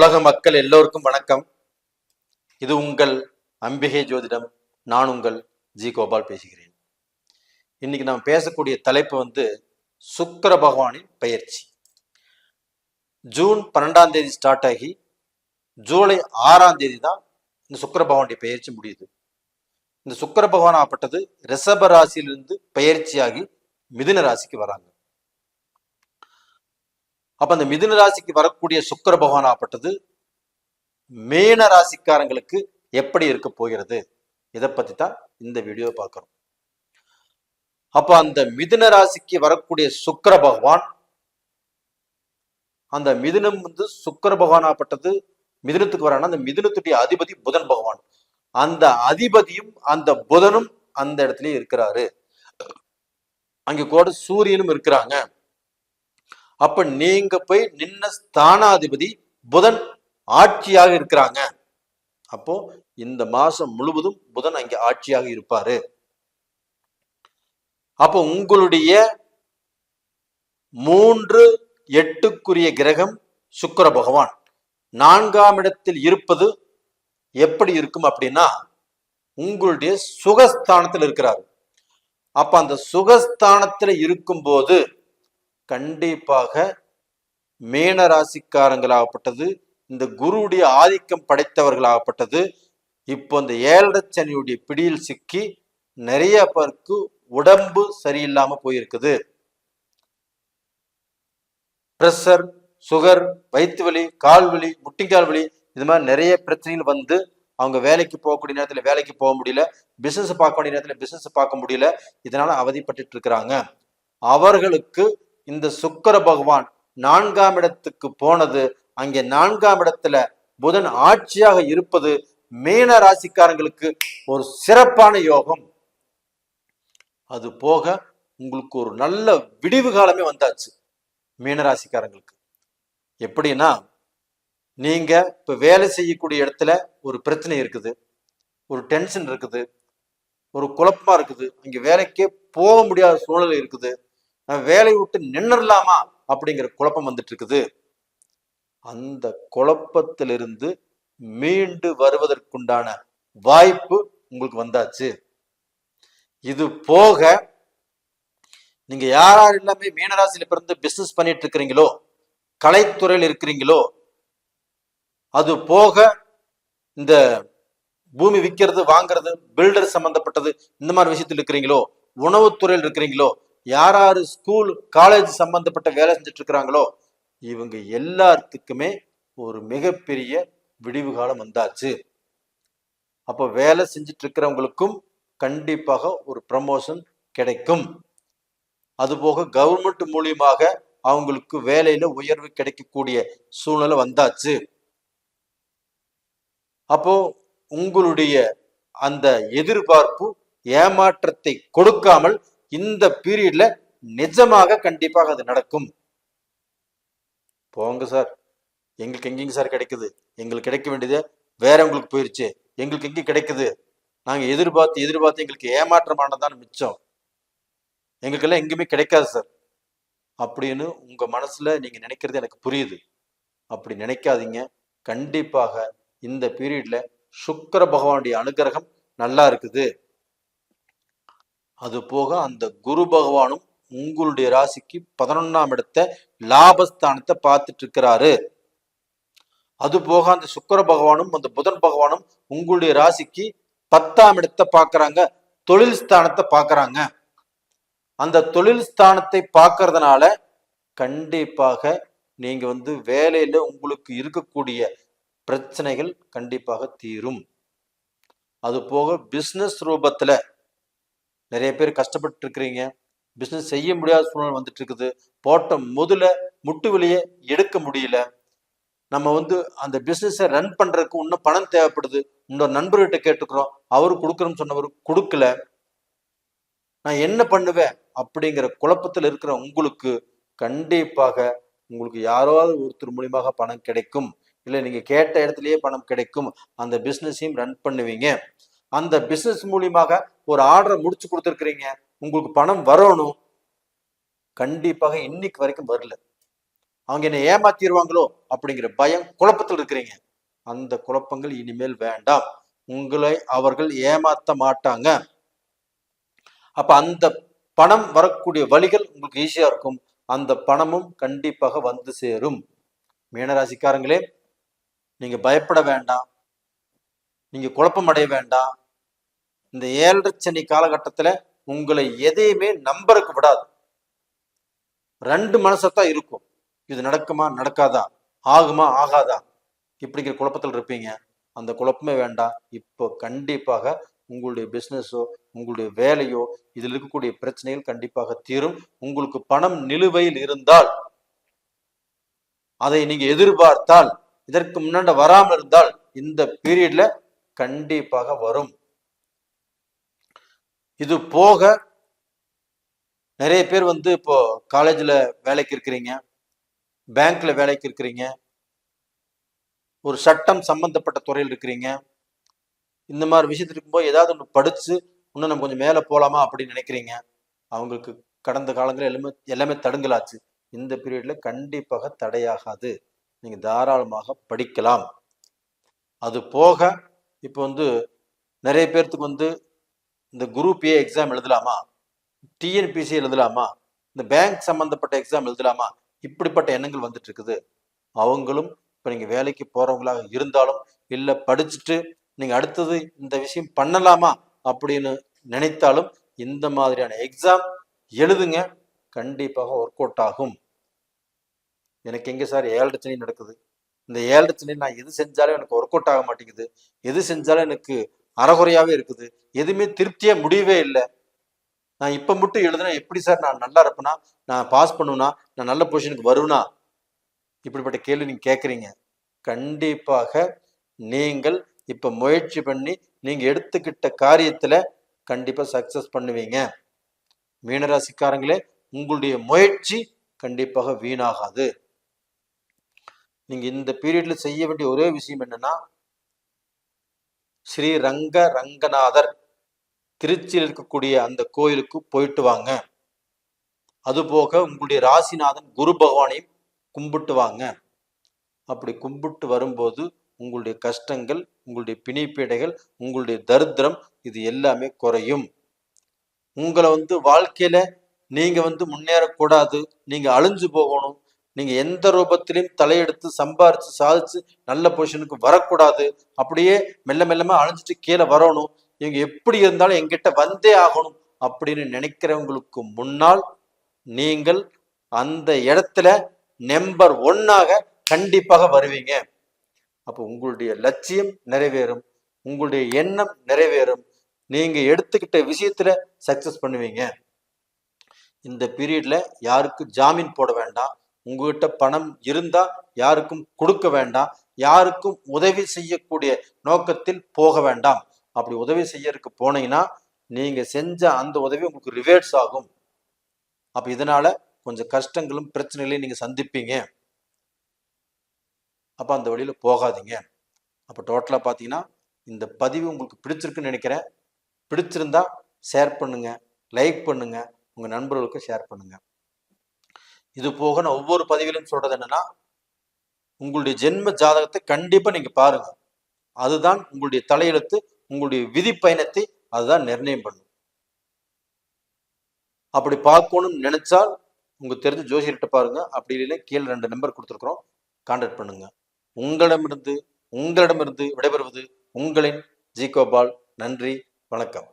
உலக மக்கள் எல்லோருக்கும் வணக்கம். இது உங்கள் அம்பிகை ஜோதிடம் நான் உங்கள் ஜி கோபால் பேசுகிறேன். இன்னைக்கு நாம் பேசக்கூடிய தலைப்பு வந்து சுக்கிர பகவானின் பயிற்சி. ஜூன் பன்னெண்டாம் தேதி ஸ்டார்ட் ஆகி ஜூலை ஆறாம் தேதி தான் இந்த சுக்கிர பகவானுடைய பெயர்ச்சி முடியுது. இந்த சுக்கிர பகவான் ஆப்பட்டது ரிஷப ராசியிலிருந்து பயிற்சியாகி மிதுன ராசிக்கு வராங்க. அப்ப அந்த மிதுன ராசிக்கு வரக்கூடிய சுக்கிர பகவான் ஆப்பட்டது மேன ராசிக்காரங்களுக்கு எப்படி இருக்க போகிறது? இதை பத்தி தான் இந்த வீடியோ பார்க்கிறோம். அப்ப அந்த மிதுன ராசிக்கு வரக்கூடிய சுக்கிர பகவான் அந்த மிதுனம் வந்து சுக்கிர பகவான் ஆப்பட்டது மிதுனத்துக்கு வரானா அந்த மிதுனத்துடைய அதிபதி புதன் பகவான். அந்த அதிபதியும் அந்த புதனும் அந்த இடத்துலயே இருக்கிறாரு. அங்க கூட சூரியனும் இருக்கிறாங்க. அப்ப நீங்க போய் நின்ன ஸ்தானாதிபதி புதன் ஆட்சியாக இருக்கிறாங்க. அப்போ இந்த மாசம் முழுவதும் புதன் அங்க ஆட்சியாக இருப்பாரு. அப்போ உங்களுடைய மூன்று எட்டுக்குரிய கிரகம் சுக்கர பகவான். நான்காம் இடத்தில் இருப்பது எப்படி இருக்கும் அப்படின்னா உங்களுடைய சுகஸ்தானத்தில் இருக்கிறார். அப்ப அந்த சுகஸ்தானத்துல இருக்கும்போது கண்டிப்பாக மேன ராசிக்காரங்களாகப்பட்டது இந்த குருவுடைய ஆதிக்கம் படைத்தவர்களாகப்பட்டது இப்போ இந்த ஏழச்சனியுடைய பிடியில் சிக்கி நிறைய பேருக்கு உடம்பு சரியில்லாம போயிருக்குது. ப்ரெஷர் சுகர் வயிற்று வலி கால் வலி முட்டிங்கால் வலி இது மாதிரி நிறைய பிரச்சனைகள் வந்து அவங்க வேலைக்கு போகக்கூடிய நேரத்தில் வேலைக்கு போக முடியல பிசினஸ் பார்க்க வேண்டிய நேரத்தில் பிசினஸ் பார்க்க முடியல இதனால அவதிப்பட்டு இருக்கிறாங்க. அவர்களுக்கு இந்த சுக்கர பகவான் நான்காம் இடத்துக்கு போனது அங்கே நான்காம் இடத்துல புதன் ஆட்சியாக இருப்பது மீன ராசிக்காரங்களுக்கு ஒரு சிறப்பான யோகம். அது போக உங்களுக்கு ஒரு நல்ல விடிவு காலமே வந்தாச்சு மீனராசிக்காரங்களுக்கு எப்படின்னா நீங்க இப்ப வேலை செய்யக்கூடிய இடத்துல ஒரு பிரச்சனை இருக்குது ஒரு டென்ஷன் இருக்குது ஒரு குழப்பமா இருக்குது இங்க வேலைக்கே போக முடியாத சூழ்நிலை இருக்குது. வேலையை விட்டு நின்னுடலாமா அப்படிங்கிற குழப்பம் வந்துட்டு இருக்குது அந்த குழப்பத்திலிருந்து மீண்டு வருவதற்குண்டான வாய்ப்பு உங்களுக்கு வந்தாச்சு. இது போக நீங்க யாரார் எல்லாமே மீனராசியில பிறந்து பிசினஸ் பண்ணிட்டு இருக்கிறீங்களோ கலைத்துறையில் இருக்கிறீங்களோ அது போக இந்த பூமி விற்கிறது வாங்குறது பில்டர் சம்பந்தப்பட்டது இந்த மாதிரி விஷயத்தில் இருக்கிறீங்களோ உணவுத்துறையில் இருக்கிறீங்களோ யார் யார் ஸ்கூல் காலேஜ் சம்பந்தப்பட்ட வேலை செஞ்சுட்டு இருக்கிறாங்களோ இவங்க எல்லாத்துக்குமே ஒரு மிகப்பெரிய விடிவு காலம் வந்தாச்சு. அப்போ வேலை செஞ்சுட்டு இருக்கிறவங்களுக்கும் கண்டிப்பாக ஒரு ப்ரமோஷன் கிடைக்கும். அதுபோக கவர்மெண்ட் மூலியமாக அவங்களுக்கு வேலையில உயர்வு கிடைக்கக்கூடிய சூழ்நிலை வந்தாச்சு. அப்போ உங்களுடைய அந்த எதிர்பார்ப்பு ஏமாற்றத்தை கொடுக்காமல் இந்த பீரியட்ல நிஜமாக கண்டிப்பாக அது நடக்கும். போங்க சார். எங்களுக்கு எங்கேங்க சார் கிடைக்குது? எங்களுக்கு கிடைக்க வேண்டியது வேறவங்களுக்கு போயிருச்சு. எங்களுக்கு எங்கே கிடைக்குது? நாங்கள் எதிர்பார்த்து எதிர்பார்த்து எங்களுக்கு ஏமாற்றமானதான் மிச்சம். எங்களுக்கெல்லாம் எங்கேயுமே கிடைக்காது சார். அப்படின்னு உங்க மனசுல நீங்க நினைக்கிறது எனக்கு புரியுது. அப்படி நினைக்காதீங்க. கண்டிப்பாக இந்த பீரியட்ல சுக்கிர பகவானுடைய அனுகிரகம் நல்லா இருக்குது. அது போக அந்த குரு பகவானும் உங்களுடைய ராசிக்கு பதினொன்னாம் இடத்த லாபஸ்தானத்தை பார்த்துட்டு இருக்கிறாரு அது போக அந்த சுக்கிர பகவானும் அந்த புதன் பகவானும் உங்களுடைய ராசிக்கு பத்தாம் இடத்தை பார்க்கறாங்க. தொழில் ஸ்தானத்தை பார்க்கறாங்க. அந்த தொழில் ஸ்தானத்தை பார்க்கறதுனால கண்டிப்பாக நீங்க வந்து வேலையில உங்களுக்கு இருக்கக்கூடிய பிரச்சனைகள் கண்டிப்பாக தீரும். அது போக பிஸ்னஸ் ரூபத்துல நிறைய பேர் கஷ்டப்பட்டு இருக்கிறீங்க பிஸ்னஸ் செய்ய முடியாத சூழ்நிலை வந்துட்டு இருக்குது போட்ட முதல்ல முட்டு வெளியே எடுக்க முடியல. நம்ம வந்து அந்த பிஸ்னஸை ரன் பண்றதுக்கு இன்னும் பணம் தேவைப்படுது. இன்னொரு நண்பர்கிட்ட கேட்டுக்கிறோம். அவரு கொடுக்குறோம்னு சொன்னவர் கொடுக்கல. நான் என்ன பண்ணுவேன்? அப்படிங்கிற குழப்பத்தில் இருக்கிற உங்களுக்கு கண்டிப்பாக உங்களுக்கு யாராவது ஒருத்தர் மூலியமாக பணம் கிடைக்கும். இல்லை நீங்கள் கேட்ட இடத்துலயே பணம் கிடைக்கும். அந்த பிஸ்னஸையும் ரன் பண்ணுவீங்க. அந்த பிஸ்னஸ் மூலியமாக ஒரு ஆர்டரை முடிச்சு கொடுத்துருக்கிறீங்க. உங்களுக்கு பணம் வரணும். கண்டிப்பாக இன்னைக்கு வரைக்கும் வரல. அவங்க என்னை ஏமாத்திடுவாங்களோ அப்படிங்கிற பயம் குழப்பத்தில் இருக்கிறீங்க. அந்த குழப்பங்கள் இனிமேல் வேண்டாம். உங்களை அவர்கள் ஏமாத்த மாட்டாங்க. அப்ப அந்த பணம் வரக்கூடிய வழிகள் உங்களுக்கு ஈஸியா இருக்கும். அந்த பணமும் கண்டிப்பாக வந்து சேரும். மீனராசிக்காரங்களே நீங்க பயப்பட வேண்டாம். நீங்க குழப்பம் அடைய வேண்டாம். இந்த ஏழரை சனி காலகட்டத்துல உங்களை எதையுமே நம்பருக்கு விடாது. ரெண்டு மனசத்தான் இருக்கும். இது நடக்குமா நடக்காதா? ஆகுமா ஆகாதா? இப்படிங்கிற குழப்பத்தில் இருப்பீங்க. அந்த குழப்பமே வேண்டாம். இப்போ கண்டிப்பாக உங்களுடைய பிஸ்னஸோ உங்களுடைய வேலையோ இதில் இருக்கக்கூடிய பிரச்சனைகள் கண்டிப்பாக தீரும். உங்களுக்கு பணம் நிலுவையில் இருந்தால் அதை நீங்க எதிர்பார்த்தால் இதற்கு முன்னாடி வராமல் இருந்தால் இந்த பீரியட்ல கண்டிப்பாக வரும். இது போக நிறைய பேர் வந்து இப்போ காலேஜில் வேலைக்கு இருக்கிறீங்க பேங்க்ல வேலைக்கு இருக்கிறீங்க ஒரு சட்டம் சம்பந்தப்பட்ட துறையில் இருக்கிறீங்க இந்த மாதிரி விஷயத்துல இருக்கும்போது ஏதாவது ஒன்று படித்து இன்னும் நம்ம கொஞ்சம் மேலே போகலாமா அப்படின்னு நினைக்கிறீங்க? அவங்களுக்கு கடந்த காலங்கள் எல்லாமே எல்லாமே தடுங்கலாச்சு. இந்த பீரியட்ல கண்டிப்பாக தடையாகாது. நீங்கள் தாராளமாக படிக்கலாம். அது போக இப்போ வந்து நிறைய பேர்த்துக்கு வந்து இந்த குரூப் ஏ எக்ஸாம் எழுதலாமா? டிஎன்பிசி எழுதலாமா? இந்த பேங்க் சம்பந்தப்பட்ட எக்ஸாம் எழுதலாமா? இப்படிப்பட்ட எண்ணங்கள் வந்துட்டு இருக்குது அவங்களும் இப்போ நீங்கள் வேலைக்கு போறவங்களாக இருந்தாலும் இல்லை படிச்சுட்டு நீங்கள் அடுத்தது இந்த விஷயம் பண்ணலாமா அப்படின்னு நினைத்தாலும் இந்த மாதிரியான எக்ஸாம் எழுதுங்க. கண்டிப்பாக ஒர்க் அவுட் ஆகும். எனக்கு எங்கே சார் ஏழு சனி நடக்குது. இந்த ஏழு சனி நான் எது செஞ்சாலும் எனக்கு ஒர்க் அவுட் ஆக மாட்டேங்குது. எது செஞ்சாலும் எனக்கு அறகுறையாகவே இருக்குது. எதுவுமே திருப்தியாக முடியவே இல்லை. நான் இப்போ மட்டும் எழுதுனா எப்படி சார் நான் நல்லா இருப்பேனா? நான் பாஸ் பண்ணுவேனா? நான் நல்ல பொசிஷனுக்கு வருவேனா? இப்படிப்பட்ட கேள்வி நீங்கள் கேட்குறீங்க கண்டிப்பாக நீங்கள் இப்போ முயற்சி பண்ணி நீங்கள் எடுத்துக்கிட்ட காரியத்தில் கண்டிப்பாக சக்ஸஸ் பண்ணுவீங்க. மீனராசிக்காரங்களே உங்களுடைய முயற்சி கண்டிப்பாக வீணாகாது. நீங்கள் இந்த பீரியடில் செய்ய வேண்டிய ஒரே விஷயம் என்னென்னா ஸ்ரீ ரங்க ரங்கநாதர் திருச்சியில் இருக்கக்கூடிய அந்த கோயிலுக்கு போயிட்டு வாங்க. அதுபோக உங்களுடைய ராசிநாதன் குரு பகவானையும் கும்பிட்டு வாங்க. அப்படி கும்பிட்டு வரும்போது உங்களுடைய கஷ்டங்கள் உங்களுடைய பிணிப்பீடைகள் உங்களுடைய தரித்திரம் இது எல்லாமே குறையும். உங்களை வந்து வாழ்க்கையில நீங்க வந்து முன்னேறக்கூடாது நீங்க அழிஞ்சு போகணும் நீங்க எந்த ரூபத்திலையும் தலையெடுத்து சம்பாரிச்சு சாதிச்சு நல்ல பொசிஷனுக்கு வரக்கூடாது. அப்படியே மெல்ல மெல்லமா அழிஞ்சிட்டு கீழே வரணும். இவங்க எப்படி இருந்தாலும் எங்கிட்ட வந்தே ஆகணும் அப்படின்னு நினைக்கிறவங்களுக்கு முன்னால் நீங்கள் அந்த இடத்துல நம்பர் ஒன்னாக கண்டிப்பாக வருவீங்க. அப்போ உங்களுடைய லட்சியம் நிறைவேறும். உங்களுடைய எண்ணம் நிறைவேறும். நீங்க எடுத்துக்கிட்ட விஷயத்துல சக்சஸ் பண்ணுவீங்க. இந்த பீரியட்ல யாருக்கும் ஜாமீன் போட வேண்டாம். உங்ககிட்ட பணம் இருந்தா யாருக்கும் கொடுக்க வேண்டாம். யாருக்கும் உதவி செய்யக்கூடிய நோக்கத்தில் போக வேண்டாம். அப்படி உதவி செய்யறதுக்கு போனீங்கன்னா நீங்க செஞ்ச அந்த உதவி உங்களுக்கு ரிவேர்ட்ஸ் ஆகும். அப்ப இதனால கொஞ்சம் கஷ்டங்களும் பிரச்சனைகளையும் நீங்க சந்திப்பீங்க. அப்ப அந்த வழியில போகாதீங்க. அப்ப டோட்டலா பாத்தீங்கன்னா இந்த பதிவு உங்களுக்கு பிடிச்சிருக்குன்னு நினைக்கிறேன். பிடிச்சிருந்தா ஷேர் பண்ணுங்க லைக் பண்ணுங்க உங்க நண்பர்களுக்கு ஷேர் பண்ணுங்க. இது போக நான் ஒவ்வொரு பதிவிலும் சொல்றது என்னன்னா உங்களுடைய ஜென்ம ஜாதகத்தை கண்டிப்பா நீங்க பாருங்க. அதுதான் உங்களுடைய தலையெழுத்து உங்களுடைய விதி பயணத்தை அதுதான் நிர்ணயம் பண்ணும். அப்படி பார்க்கணும்னு நினைச்சால் உங்க தெரிஞ்ச ஜோசியர்கிட்ட பாருங்க. அப்படி இல்லைன்னா கீழே ரெண்டு நம்பர் கொடுத்துருக்குறோம். கான்டாக்ட் பண்ணுங்க. உங்களிடமிருந்து உங்களிடமிருந்து விடைபெறுவது உங்களின் ஜி கோபால். நன்றி வணக்கம்.